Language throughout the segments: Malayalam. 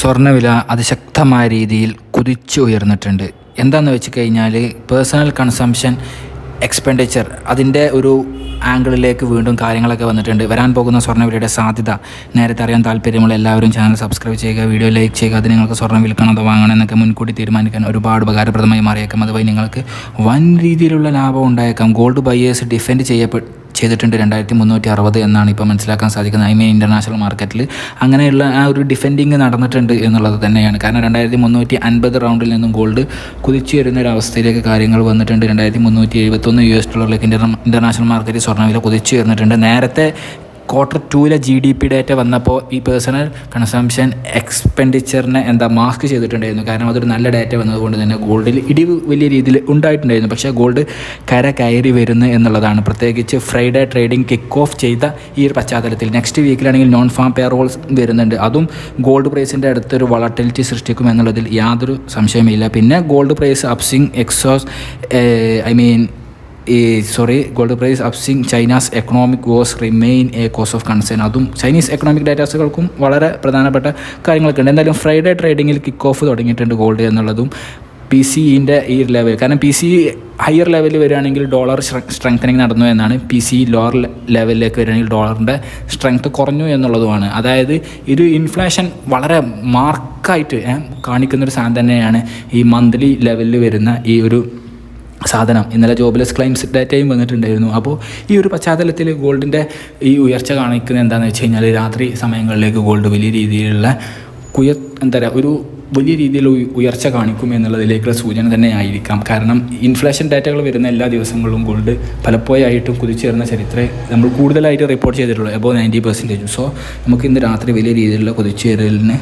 സ്വർണവില അതിശക്തമായ രീതിയിൽ കുതിച്ചു ഉയർന്നിട്ടുണ്ട്. എന്താണെന്ന് വെച്ച് കഴിഞ്ഞാൽ പേഴ്സണൽ കൺസംഷൻ എക്സ്പെൻഡിച്ചർ അതിന്റെ ഒരു ആംഗിളിലേക്ക് വീണ്ടും കാര്യങ്ങളൊക്കെ വന്നിട്ടുണ്ട്. വരാൻ പോകുന്ന സ്വർണവിലയുടെ സാധ്യത നേരത്തെ അറിയാൻ താല്പര്യമുള്ള എല്ലാവരും ചാനൽ സബ്സ്ക്രൈബ് ചെയ്യുക വീഡിയോ ലൈക്ക് ചെയ്യുക അത് നിങ്ങൾക്ക് സ്വർണം വിൽക്കണം അതോ വാങ്ങണം എന്നൊക്കെ മുൻകൂട്ടി തീരുമാനിക്കാൻ ഒരുപാട് ഉപകാരപ്രദമായി മാറിയേക്കാം. അതുവഴി നിങ്ങൾക്ക് വൻ രീതിയിലുള്ള ലാഭം ഉണ്ടായേക്കാം. ഗോൾഡ് ബയേഴ്സ് ഡിഫെൻഡ് ചെയ്യപ്പെട്ട് ചെയ്തിട്ടുണ്ട് രണ്ടായിരത്തി മുന്നൂറ്റി അറുപത് എന്നാണ് ഇപ്പോൾ മനസ്സിലാക്കാൻ സാധിക്കുന്നത്. ഐ മീൻ ഇന്റർനാഷണൽ മാർക്കറ്റിൽ. അങ്ങനെയുള്ള ആ ഒരു ഡിഫെൻഡിങ് നടന്നിട്ടുണ്ട് എന്നുള്ളത് തന്നെയാണ്. കാരണം രണ്ടായിരത്തി മുന്നൂറ്റി അൻപത് റൗണ്ടിൽ നിന്നും ഗോൾഡ് കുതിച്ചു വരുന്ന ഒരു അവസ്ഥയിലേക്ക് കാര്യങ്ങൾ വന്നിട്ടുണ്ട്. രണ്ടായിരത്തി മുന്നൂറ്റി എഴുപത്തൊന്ന് യു എസ് ഡോളറിലേക്ക് ഇന്റർനാഷണൽ മാർക്കറ്റിൽ സ്വർണവില കുതിച്ചു വരുന്നിട്ടുണ്ട്. നേരത്തെ ക്വാർട്ടർ ടൂവിലെ ജി ഡി പി ഡേറ്റ വന്നപ്പോൾ ഈ പേഴ്സണൽ കൺസംഷൻ എക്സ്പെൻഡിച്ചറിനെ എന്താ മാസ്ക് ചെയ്തിട്ടുണ്ടായിരുന്നു. കാരണം അതൊരു നല്ല ഡേറ്റ വന്നതുകൊണ്ട് തന്നെ ഗോൾഡിൽ ഇടിവ് വലിയ രീതിയിൽ ഉണ്ടായിട്ടുണ്ടായിരുന്നു. പക്ഷേ ഗോൾഡ് കര കയറി വരുന്നു എന്നുള്ളതാണ്. പ്രത്യേകിച്ച് ഫ്രൈഡേ ട്രേഡിംഗ് കിക്ക് ഓഫ് ചെയ്ത ഈ ഒരു പശ്ചാത്തലത്തിൽ. നെക്സ്റ്റ് വീക്കിലാണെങ്കിൽ നോൺ ഫാം പെയർ പേറോൾസ് വരുന്നുണ്ട്. അതും ഗോൾഡ് പ്രൈസിന്റെ അടുത്തൊരു വളട്ടിലിറ്റി സൃഷ്ടിക്കും എന്നുള്ളതിൽ യാതൊരു സംശയമില്ല പിന്നെ gold price upswing echoes I mean sorry gold price upswing China's economic woes remain a cause of concern അതും ചൈനീസ് എക്കണോമിക് ഡാറ്റാസുകൾക്കും വളരെ പ്രധാനപ്പെട്ട കാര്യങ്ങളൊക്കെ ഉണ്ട് എന്തായാലും ഫ്രൈഡേ ട്രേഡിങ്ങിൽ കിക്ക് ഓഫ് തുടങ്ങിയിട്ടുണ്ട് ഗോൾഡ് എന്നുള്ളതും പി സിന്റെ ഈ ലെവൽ കാരണം പി സി ഹയർ ലെവലിൽ വരികയാണെങ്കിൽ ഡോളർ സ്ട്രെങ്തനിങ് നടന്നു എന്നാണ് പി സി ലോവർ ലെവലിലേക്ക് വരികയാണെങ്കിൽ ഡോളറിന്റെ സ്ട്രെങ്ത് കുറഞ്ഞു എന്നുള്ളതുമാണ്. അതായത് ഒരു ഇൻഫ്ലേഷൻ വളരെ മാർക്കായിട്ട് കാണിക്കുന്നൊരു സാധനം തന്നെയാണ് ഈ മന്ത്ലി ലെവലിൽ വരുന്ന ഈ ഒരു സാധനം. ഇന്നലെ ജോബ്ലെസ് ക്ലെയിംസ് ഡാറ്റയും വന്നിട്ടുണ്ടായിരുന്നു. അപ്പോൾ ഈ ഒരു പശ്ചാത്തലത്തിൽ ഗോൾഡിന്റെ ഈ ഉയർച്ച കാണിക്കുന്നത് എന്താണെന്ന് വെച്ച് കഴിഞ്ഞാൽ രാത്രി സമയങ്ങളിലേക്ക് ഗോൾഡ് വലിയ രീതിയിലുള്ള കുയ എന്താ പറയുക ഒരു വലിയ രീതിയിൽ ഉയർച്ച കാണിക്കും എന്നുള്ളതിലേക്കുള്ള സൂചന തന്നെ ആയിരിക്കാം. കാരണം ഇൻഫ്ലേഷൻ ഡാറ്റകൾ വരുന്ന എല്ലാ ദിവസങ്ങളിലും ഗോൾഡ് പലപ്പോഴായിട്ടും കുതിച്ചേർന്ന ചരിത്രം നമ്മൾ കൂടുതലായിട്ട് റിപ്പോർട്ട് ചെയ്തിട്ടുള്ളൂ എബോ നയന്റി പെർസെന്റേജും സോ നമുക്ക് ഇന്ന് രാത്രി വലിയ രീതിയിലുള്ള കുതിച്ചേരലിന്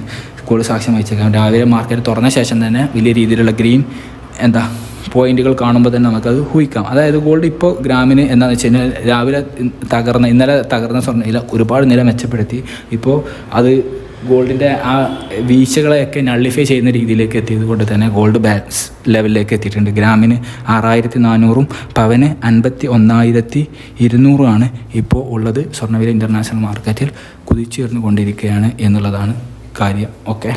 ഗോൾഡ് സാക്ഷ്യം വഹിച്ചേക്കാം. രാവിലെ മാർക്കറ്റ് തുറന്ന ശേഷം തന്നെ വലിയ രീതിയിലുള്ള ഗ്രീൻ എന്താ പോയിന്റുകൾ കാണുമ്പോൾ തന്നെ നമുക്കത് ഊഹിക്കാം. അതായത് ഗോൾഡ് ഇപ്പോൾ ഗ്രാമിന് എന്താണെന്ന് വെച്ച് കഴിഞ്ഞാൽ രാവിലെ തകർന്ന ഇന്നലെ തകർന്ന സ്വർണ ഒരുപാട് നില മെച്ചപ്പെടുത്തി. ഇപ്പോൾ അത് ഗോൾഡിന്റെ ആ വീഴ്ചകളെയൊക്കെ നള്ളിഫൈ ചെയ്യുന്ന രീതിയിലേക്ക് എത്തിയത് കൊണ്ട് തന്നെ ഗോൾഡ് ബാലൻസ് ലെവലിലേക്ക് എത്തിയിട്ടുണ്ട്. ഗ്രാമിന് ആറായിരത്തി നാനൂറും പവന് അൻപത്തി ഒന്നായിരത്തി ഇരുന്നൂറുമാണ് ഇപ്പോൾ ഉള്ളത് സ്വർണവില ഇന്റർനാഷണൽ മാർക്കറ്റിൽ കുതിച്ചുയർന്നു കൊണ്ടിരിക്കുകയാണ് എന്നുള്ളതാണ് കാര്യം. ഓക്കെ